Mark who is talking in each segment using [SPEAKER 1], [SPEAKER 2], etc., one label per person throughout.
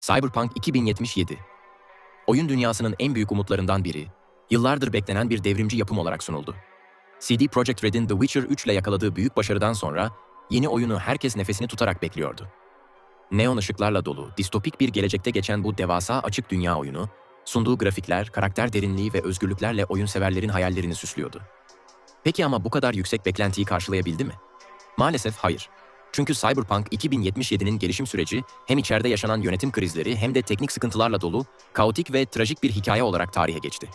[SPEAKER 1] Cyberpunk 2077 Oyun dünyasının en büyük umutlarından biri, yıllardır beklenen bir devrimci yapım olarak sunuldu. CD Projekt Red'in The Witcher 3 ile yakaladığı büyük başarıdan sonra yeni oyunu herkes nefesini tutarak bekliyordu. Neon ışıklarla dolu, distopik bir gelecekte geçen bu devasa açık dünya oyunu, sunduğu grafikler, karakter derinliği ve özgürlüklerle oyun severlerin hayallerini süslüyordu. Peki ama bu kadar yüksek beklentiyi karşılayabildi mi? Maalesef hayır. Çünkü Cyberpunk 2077'nin gelişim süreci hem içeride yaşanan yönetim krizleri hem de teknik sıkıntılarla dolu, kaotik ve trajik bir hikaye olarak tarihe geçti.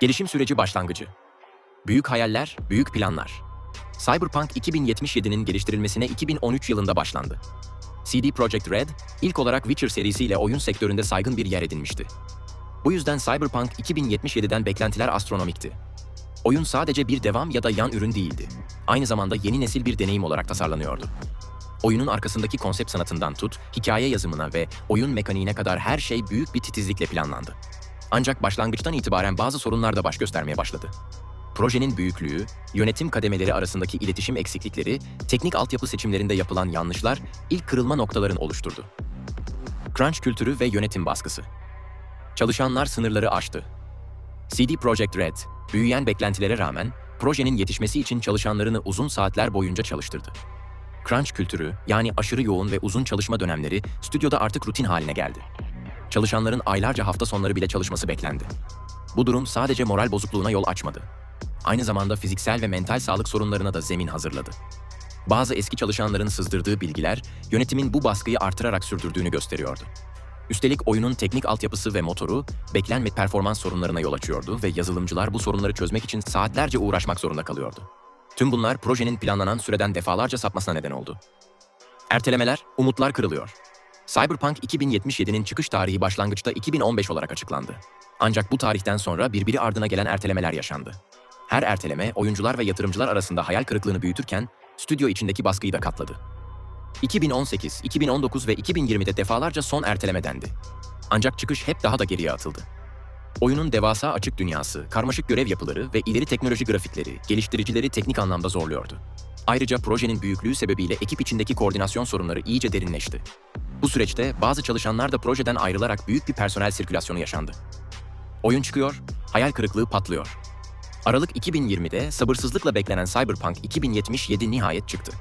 [SPEAKER 1] Gelişim süreci başlangıcı. Büyük hayaller, büyük planlar. Cyberpunk 2077'nin geliştirilmesine 2013 yılında başlandı. CD Projekt Red, ilk olarak Witcher serisiyle oyun sektöründe saygın bir yer edinmişti. Bu yüzden Cyberpunk 2077'den beklentiler astronomikti. Oyun sadece bir devam ya da yan ürün değildi. Aynı zamanda yeni nesil bir deneyim olarak tasarlanıyordu. Oyunun arkasındaki konsept sanatından tut, hikaye yazımına ve oyun mekaniğine kadar her şey büyük bir titizlikle planlandı. Ancak başlangıçtan itibaren bazı sorunlar da baş göstermeye başladı. Projenin büyüklüğü, yönetim kademeleri arasındaki iletişim eksiklikleri, teknik altyapı seçimlerinde yapılan yanlışlar ilk kırılma noktaların oluşturdu. Crunch kültürü ve yönetim baskısı. Çalışanlar sınırları aştı. CD Projekt Red, büyüyen beklentilere rağmen projenin yetişmesi için çalışanlarını uzun saatler boyunca çalıştırdı. Crunch kültürü, yani aşırı yoğun ve uzun çalışma dönemleri stüdyoda artık rutin haline geldi. Çalışanların aylarca hafta sonları bile çalışması beklendi. Bu durum sadece moral bozukluğuna yol açmadı. Aynı zamanda fiziksel ve mental sağlık sorunlarına da zemin hazırladı. Bazı eski çalışanların sızdırdığı bilgiler, yönetimin bu baskıyı artırarak sürdürdüğünü gösteriyordu. Üstelik oyunun teknik altyapısı ve motoru beklenmedik performans sorunlarına yol açıyordu ve yazılımcılar bu sorunları çözmek için saatlerce uğraşmak zorunda kalıyordu. Tüm bunlar projenin planlanan süreden defalarca sapmasına neden oldu. Ertelemeler, umutlar kırılıyor. Cyberpunk 2077'nin çıkış tarihi başlangıçta 2015 olarak açıklandı. Ancak bu tarihten sonra birbiri ardına gelen ertelemeler yaşandı. Her erteleme oyuncular ve yatırımcılar arasında hayal kırıklığını büyütürken stüdyo içindeki baskıyı da katladı. 2018, 2019 ve 2020'de defalarca son erteleme dendi. Ancak çıkış hep daha da geriye atıldı. Oyunun devasa açık dünyası, karmaşık görev yapıları ve ileri teknoloji grafikleri geliştiricileri teknik anlamda zorluyordu. Ayrıca projenin büyüklüğü sebebiyle ekip içindeki koordinasyon sorunları iyice derinleşti. Bu süreçte bazı çalışanlar da projeden ayrılarak büyük bir personel sirkülasyonu yaşandı. Oyun çıkıyor, hayal kırıklığı patlıyor. Aralık 2020'de sabırsızlıkla beklenen Cyberpunk 2077 nihayet çıktı.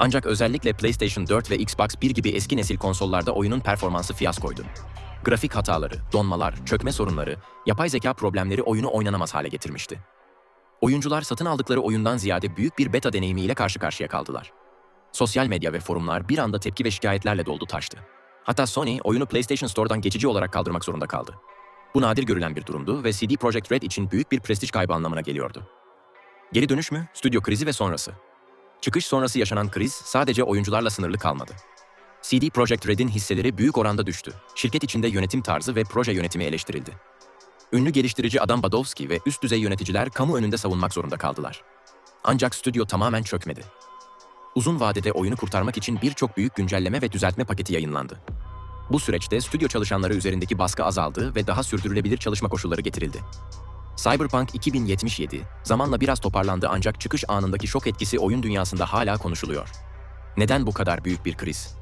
[SPEAKER 1] Ancak özellikle PlayStation 4 ve Xbox 1 gibi eski nesil konsollarda oyunun performansı fiyaskoydu. Grafik hataları, donmalar, çökme sorunları, yapay zeka problemleri oyunu oynanamaz hale getirmişti. Oyuncular satın aldıkları oyundan ziyade büyük bir beta deneyimiyle karşı karşıya kaldılar. Sosyal medya ve forumlar bir anda tepki ve şikayetlerle doldu taştı. Hatta Sony oyunu PlayStation Store'dan geçici olarak kaldırmak zorunda kaldı. Bu nadir görülen bir durumdu ve CD Projekt Red için büyük bir prestij kaybı anlamına geliyordu. Geri dönüş mü? Stüdyo krizi ve sonrası. Çıkış sonrası yaşanan kriz sadece oyuncularla sınırlı kalmadı. CD Projekt Red'in hisseleri büyük oranda düştü. Şirket içinde yönetim tarzı ve proje yönetimi eleştirildi. Ünlü geliştirici Adam Badowski ve üst düzey yöneticiler kamu önünde savunmak zorunda kaldılar. Ancak stüdyo tamamen çökmedi. Uzun vadede oyunu kurtarmak için birçok büyük güncelleme ve düzeltme paketi yayınlandı. Bu süreçte stüdyo çalışanları üzerindeki baskı azaldı ve daha sürdürülebilir çalışma koşulları getirildi. Cyberpunk 2077 zamanla biraz toparlandı ancak çıkış anındaki şok etkisi oyun dünyasında hala konuşuluyor. Neden bu kadar büyük bir kriz?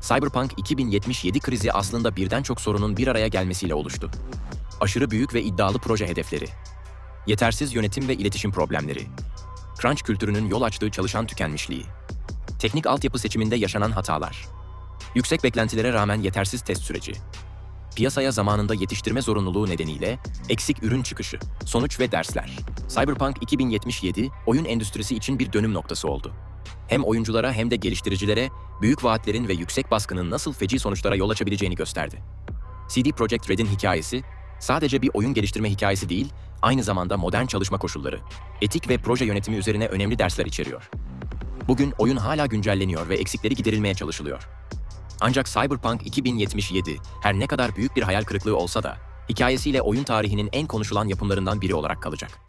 [SPEAKER 1] Cyberpunk 2077 krizi aslında birden çok sorunun bir araya gelmesiyle oluştu. Aşırı büyük ve iddialı proje hedefleri, yetersiz yönetim ve iletişim problemleri, crunch kültürünün yol açtığı çalışan tükenmişliği, teknik altyapı seçiminde yaşanan hatalar, yüksek beklentilere rağmen yetersiz test süreci, piyasaya zamanında yetiştirme zorunluluğu nedeniyle eksik ürün çıkışı, sonuç ve dersler. Cyberpunk 2077 oyun endüstrisi için bir dönüm noktası oldu. Hem oyunculara hem de geliştiricilere büyük vaatlerin ve yüksek baskının nasıl feci sonuçlara yol açabileceğini gösterdi. CD Projekt Red'in hikayesi sadece bir oyun geliştirme hikayesi değil, aynı zamanda modern çalışma koşulları, etik ve proje yönetimi üzerine önemli dersler içeriyor. Bugün oyun hala güncelleniyor ve eksikleri giderilmeye çalışılıyor. Ancak Cyberpunk 2077 her ne kadar büyük bir hayal kırıklığı olsa da hikayesiyle oyun tarihinin en konuşulan yapımlarından biri olarak kalacak.